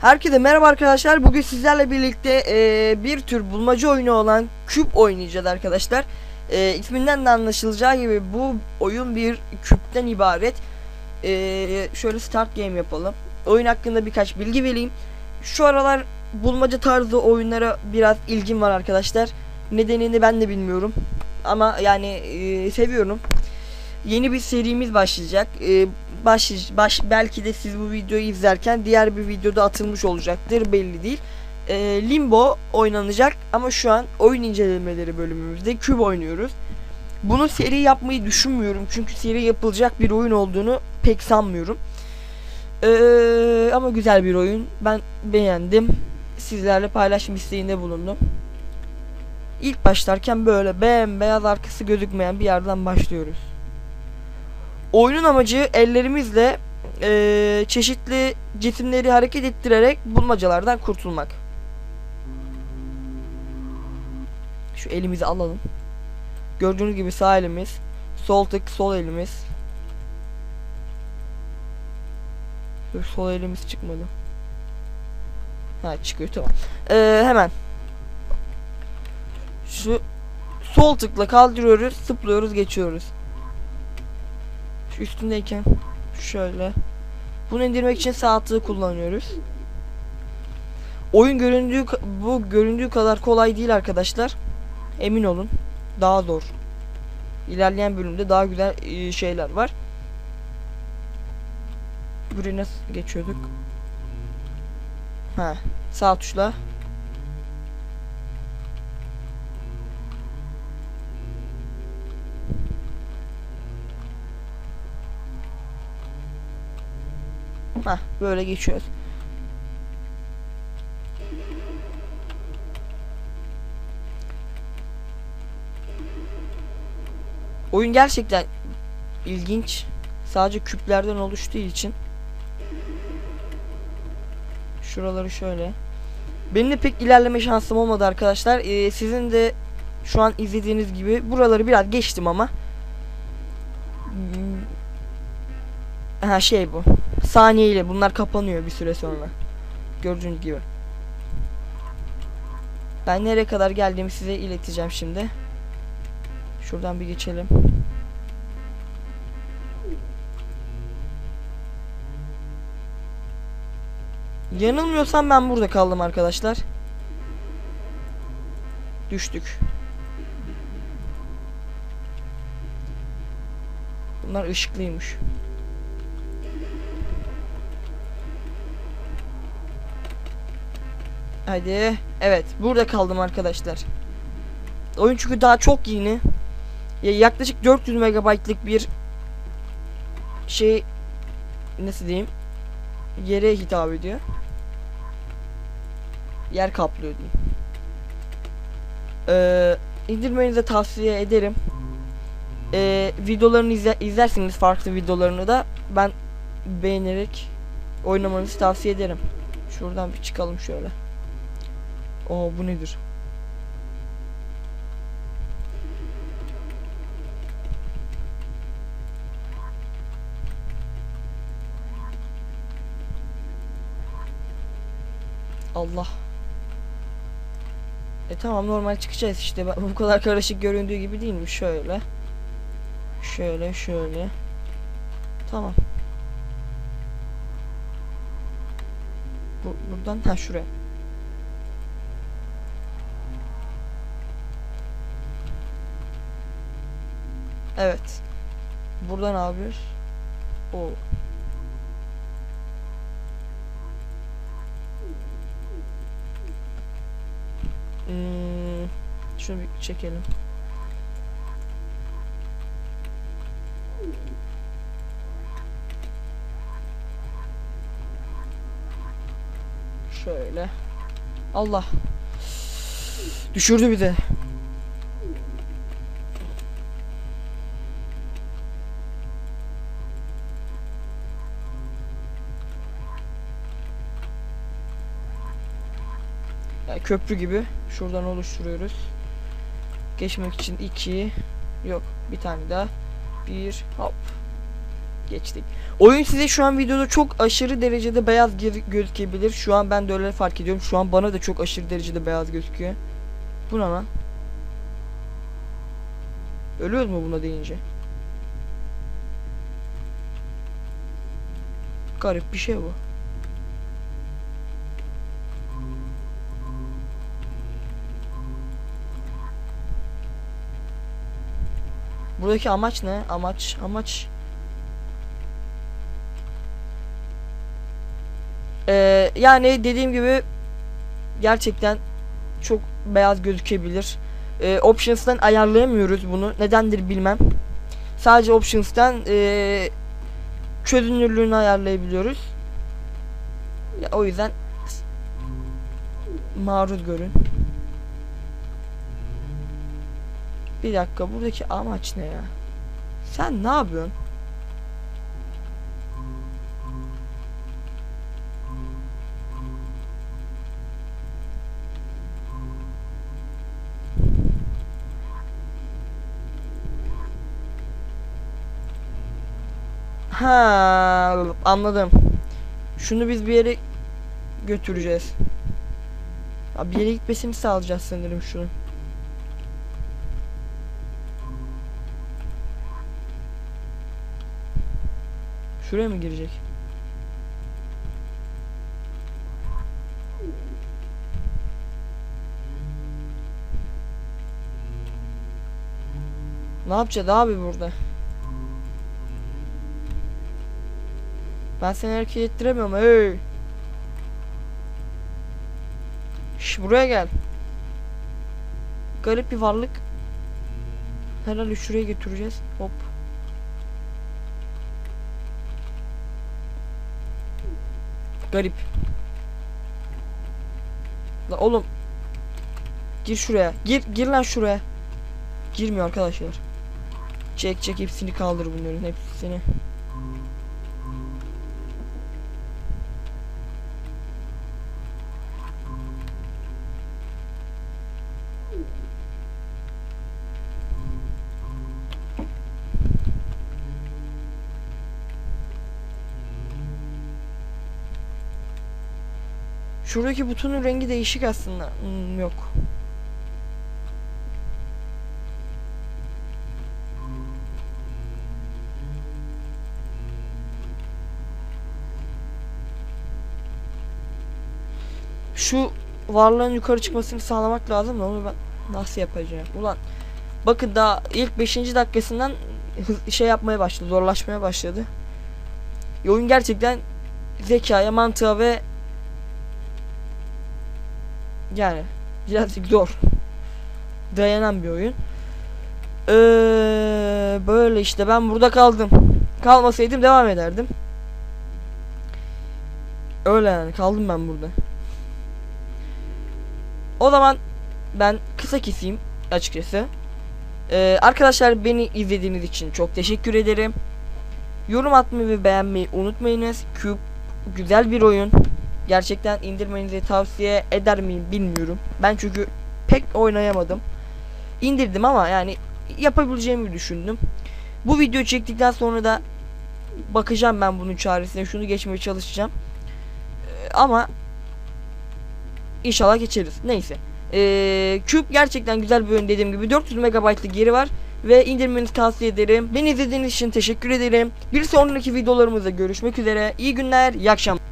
Herkese merhaba arkadaşlar. Bugün sizlerle birlikte e, bir tür bulmaca oyunu olan küp oynayacağız arkadaşlar. E, isminden de anlaşılacağı gibi bu oyun bir küpten ibaret. E, şöyle start game yapalım. Oyun hakkında birkaç bilgi vereyim. Şu aralar bulmaca tarzı oyunlara biraz ilgim var arkadaşlar. Nedenini ben de bilmiyorum. Ama yani e, seviyorum. Yeni bir serimiz başlayacak. Ee, baş, baş belki de siz bu videoyu izlerken diğer bir videoda atılmış olacaktır belli değil. Ee, Limbo oynanacak ama şu an oyun incelemeleri bölümümüzde küp oynuyoruz. Bunu seri yapmayı düşünmüyorum çünkü seri yapılacak bir oyun olduğunu pek sanmıyorum. Ee, ama güzel bir oyun. Ben beğendim. Sizlerle paylaşım isteğinde bulundum. İlk başlarken böyle bembeyaz arkası gözükmeyen bir yerden başlıyoruz. Oyunun amacı ellerimizle eee, çeşitli cisimleri hareket ettirerek bulmacalardan kurtulmak. Şu elimizi alalım. Gördüğünüz gibi sağ elimiz, sol tık sol elimiz. Sol elimiz çıkmadı. Ha çıkıyor tamam. Eee, hemen. Şu sol tıkla kaldırıyoruz, zıplıyoruz, geçiyoruz. Üstündeyken şöyle. Bunu indirmek için sağ tığı kullanıyoruz. Oyun göründüğü bu göründüğü kadar kolay değil arkadaşlar. Emin olun. Daha zor. İlerleyen bölümde daha güzel e, şeyler var. Buraya nasıl geçiyorduk? Ha, sağ tuşla. Hah böyle geçiyoruz. Oyun gerçekten ilginç. Sadece küplerden oluştuğu için. Şuraları şöyle. Benim de pek ilerleme şansım olmadı arkadaşlar. Ee, sizin de şu an izlediğiniz gibi buraları biraz geçtim ama. Hmm. Ha şey bu saniyeyle bunlar kapanıyor bir süre sonra. Gördüğünüz gibi. Ben nereye kadar geldiğimi size ileteceğim şimdi. Şuradan bir geçelim. Yanılmıyorsam ben burada kaldım arkadaşlar. Düştük. Bunlar ışıklıymış. Hadi. Evet. Burada kaldım arkadaşlar. Oyun çünkü daha çok yeni. Ya yaklaşık 400 megabaytlık bir şey nasıl diyeyim? Yere hitap ediyor. Yer kaplıyor diyeyim. Ee, indirmenizi tavsiye ederim. Ee, videolarını izle izlersiniz farklı videolarını da ben beğenerek oynamanızı tavsiye ederim. Şuradan bir çıkalım şöyle. Oo bu nedir? Allah. E tamam normal çıkacağız işte. Bu kadar karışık göründüğü gibi değil mi? Şöyle. Şöyle şöyle. Tamam. Bu, buradan ha şuraya. Evet. Burada ne yapıyoruz? O. Hmm, şunu bir çekelim. Şöyle. Allah. Düşürdü bir de. Yani köprü gibi şuradan oluşturuyoruz. Geçmek için iki yok bir tane daha bir hop Geçtik. Oyun size şu an videoda çok aşırı derecede beyaz gö- gözükebilir. Şu an ben de öyle fark ediyorum. Şu an bana da çok aşırı derecede beyaz gözüküyor. Bu ne lan? Ölüyoruz mu buna deyince? Garip bir şey bu. Buradaki amaç ne? Amaç, amaç. Ee, yani dediğim gibi gerçekten çok beyaz gözükebilir. Ee, options'tan ayarlayamıyoruz bunu. Nedendir bilmem. Sadece options'tan ee, çözünürlüğünü ayarlayabiliyoruz. Ya, o yüzden maruz görün. Bir dakika buradaki amaç ne ya? Sen ne yapıyorsun? Ha anladım. Şunu biz bir yere götüreceğiz. Ya bir yere gitmesini sağlayacağız sanırım şunu. Şuraya mı girecek? Ne yapacağız abi burada? Ben seni hareket ettiremiyorum. Hey. Şş, buraya gel. Garip bir varlık. Herhalde şuraya götüreceğiz. Hop. Garip. La oğlum. Gir şuraya. Gir gir lan şuraya. Girmiyor arkadaşlar. Çek çek hepsini kaldır bunların hepsini. Şuradaki butonun rengi değişik aslında. Hmm, yok. Şu varlığın yukarı çıkmasını sağlamak lazım onu ben nasıl yapacağım? Ulan bakın daha ilk 5. dakikasından şey yapmaya başladı, zorlaşmaya başladı. Oyun gerçekten zekaya, mantığa ve yani birazcık zor. Dayanan bir oyun. Ee, böyle işte ben burada kaldım. Kalmasaydım devam ederdim. Öyle yani kaldım ben burada. O zaman ben kısa keseyim açıkçası. Ee, arkadaşlar beni izlediğiniz için çok teşekkür ederim. Yorum atmayı ve beğenmeyi unutmayınız. Cube güzel bir oyun. Gerçekten indirmenizi tavsiye eder miyim bilmiyorum. Ben çünkü pek oynayamadım. İndirdim ama yani yapabileceğimi düşündüm. Bu video çektikten sonra da bakacağım ben bunun çaresine. Şunu geçmeye çalışacağım. Ee, ama inşallah geçeriz. Neyse. Ee, Cube gerçekten güzel bir oyun dediğim gibi 400 MB'lık geri var ve indirmenizi tavsiye ederim. Beni izlediğiniz için teşekkür ederim. Bir sonraki videolarımızda görüşmek üzere. İyi günler, iyi akşamlar.